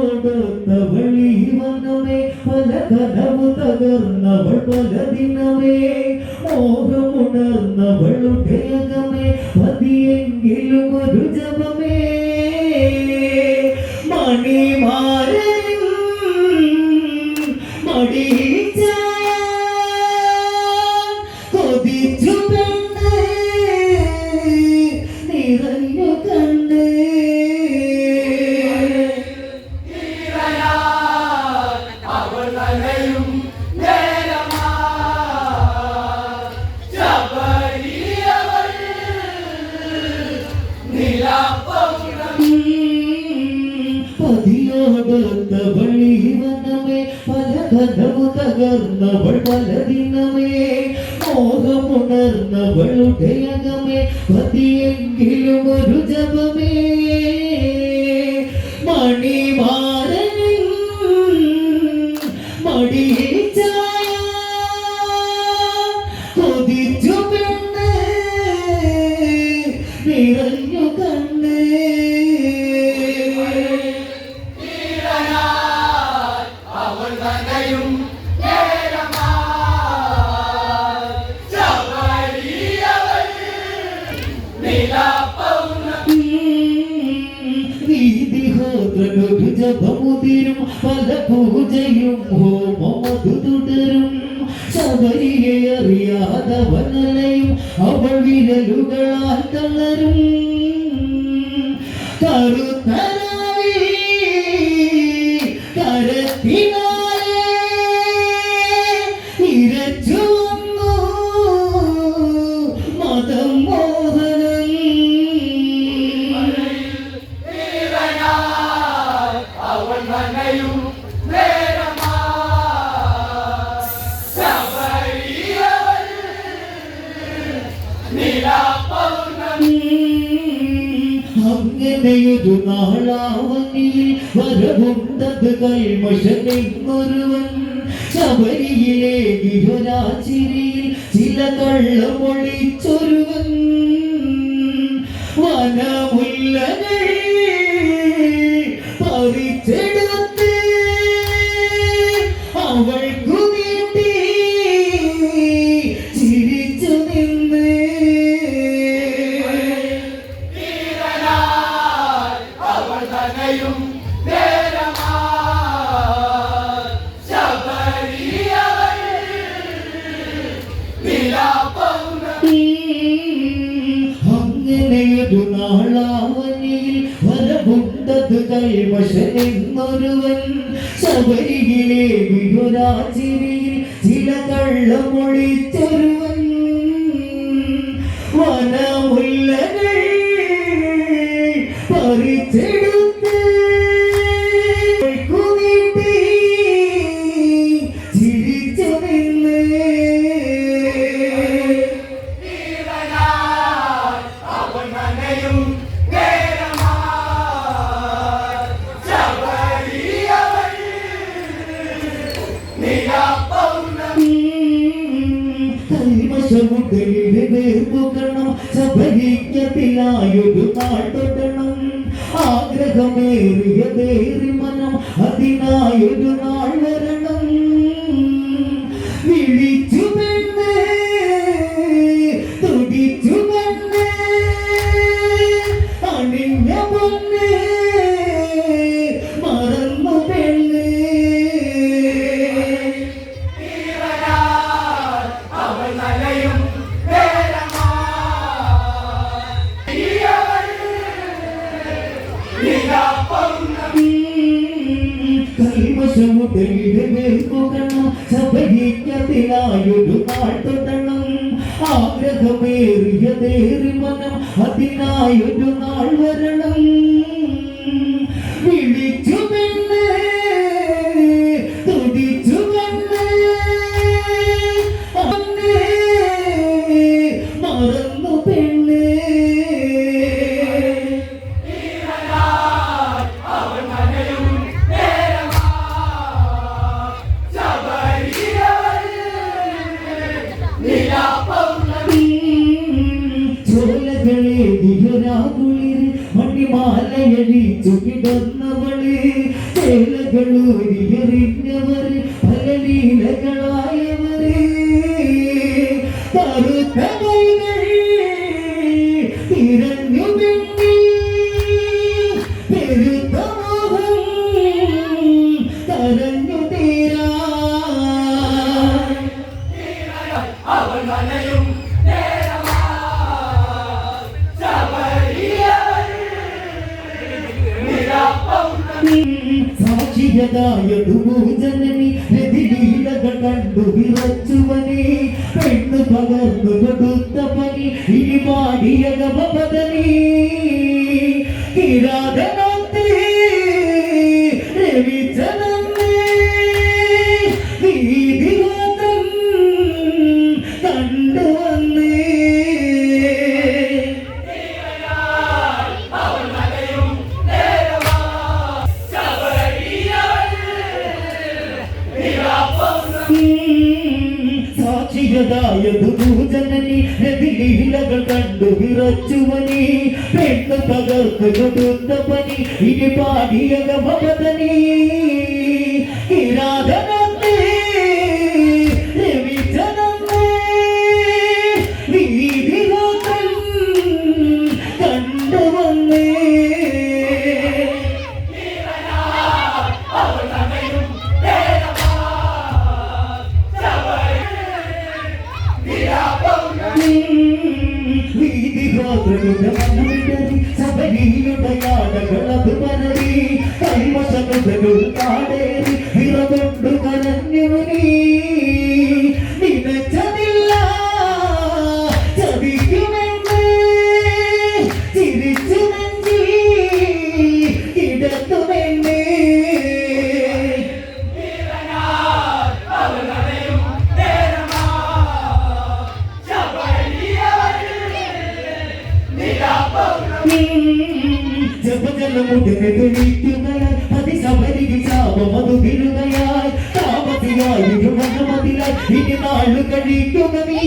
അടുത്ത വഴി വനമേ പല കഥവ് തകർന്നവൾ പല ദിനമേ. മോഹമുണർന്നവളുടെ പതിയെങ്കിലും ഒരു ജപമേ. മണിമാരൻ മടിച്ചാ പതിയോടൊത്തവൾ വനമേ പല കനവു തകർന്നവൾ പലതിനമേ മോഹമുണർന്നവളുടെ അകമേ പതിയെങ്കിലും ഒരു ജപമേ പല പൂജയും ഹോമമതു തുടരും. ശബരിയെ അറിയാതവനലയും അവൾ വിരലുകളാൽ തളരും. കറുത്തരാവി അങ്ങനെയൊരു നാളാവനിയിൽ വരവുണ്ടത് കൈമഷനെന്നൊരുവൻ ശബരിയിലെ ഗിരുരാചിരിയിൽ ചില കള്ളമൊളിച്ചൊരുവൻ വനമുല്ലകൾ വരവുണ്ടത് കൈവശനെന്നൊരുവൻ ശബരിയിലെ വിരുരാചിരിയിൽ ചില കള്ളമൊളിച്ചൊരുവൻ വനമുല്ലകൾ ശബരിക്കത്തിലായൊരു നാട്ടൊട്ടണം ആഗ്രഹമേറിയതേറി മനം അതിനായൊരു നാൾ വരണം അതിനായൊരു നാൾ വരണം. മണിമാലയടിച്ചു കിടന്നവൾ ചേലകളൂരിയെറിഞ്ഞവര് പല കരിനീലകളായവരെ കറുത്ത കൈകൾ തിരഞ്ഞു പെണ്ണി പെരുത്ത മോഹം കരഞ്ഞു തീരാ അവൾ നനയും നേരമാ ശബരിയവൾ సాక్షియదాయుడు భూజనని నిధిలీలగ కండు విరచ్చువని పెన్ను పగర్ను గొడుత్తపని ఇది పాడియగ పదని కిరాధన ಎದುರು ಜನನಿ ನದಿಲೀಲಗ ಕಂಡು ವಿರಚುವನಿ ಪೆಣ್ಣ ಪಗರ್ಪನಿ ಇಡಿ ಪಾಡಿಯಗ ಭವದನಿ ಇರಾಧನ സബരിയുടയാടകളത് പരതി കൈവശമുതകൾ കാടേറി ജപജലമുടനെടുക്കുകയാൽ അതിശബരിക്ക് ശാപമതു വീഴുകയാൽ താമസിയായി ഇനി നാളു കഴിക്കുക നീ.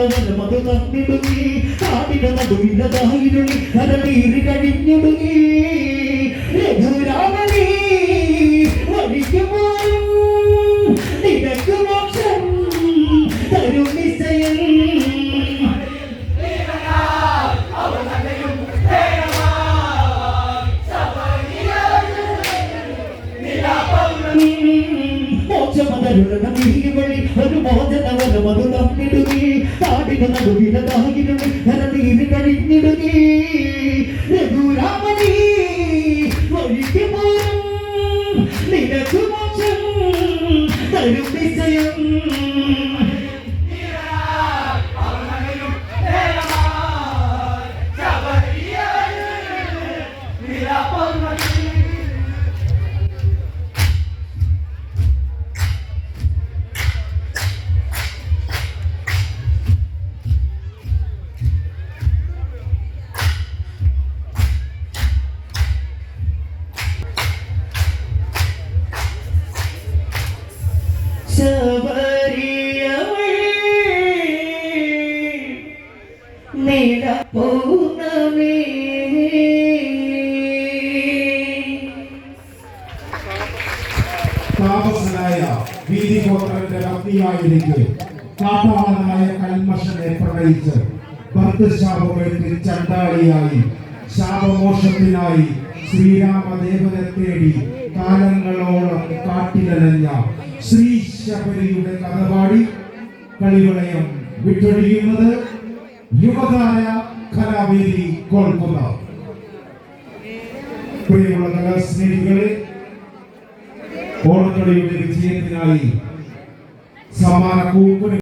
മോചനവന മോക്ഷമതരുന്ന മീകളിൽ ഒരു മോചനവന മത് തന്നിടുകി. കാടിന നടുവിലതായിരുളി കരളീറി കഴിഞ്ഞിടുകി. രഘുരാമണി വഴിക്ക് തരും നിശ്ചയം. താമസനായ വീതിഗോത്രന്റെ പത്നിയായിരിക്കെ. കാട്ടാളനായ കൽമഷനെ പ്രണയിച്ച് ഭർത്തശാപമേറ്റ് ചണ്ടാളിയായി ശാപമോക്ഷത്തിനായി ശ്രീരാമദേവനെ തേടി കാലങ്ങളോളം കാട്ടിലനഞ്ഞ ശ്രീ ശബരിയുടെ കഥപാടി കളിവളയം വിട്ടൊഴിയുന്നത് യുവതാര കലാവേദി കോൾക്കുന്ന പ്രിയമുള്ള കലാസ്നേഹികളെ ഓണക്കളിയുടെ വിജയത്തിനായി സമാന കൂപ്പന്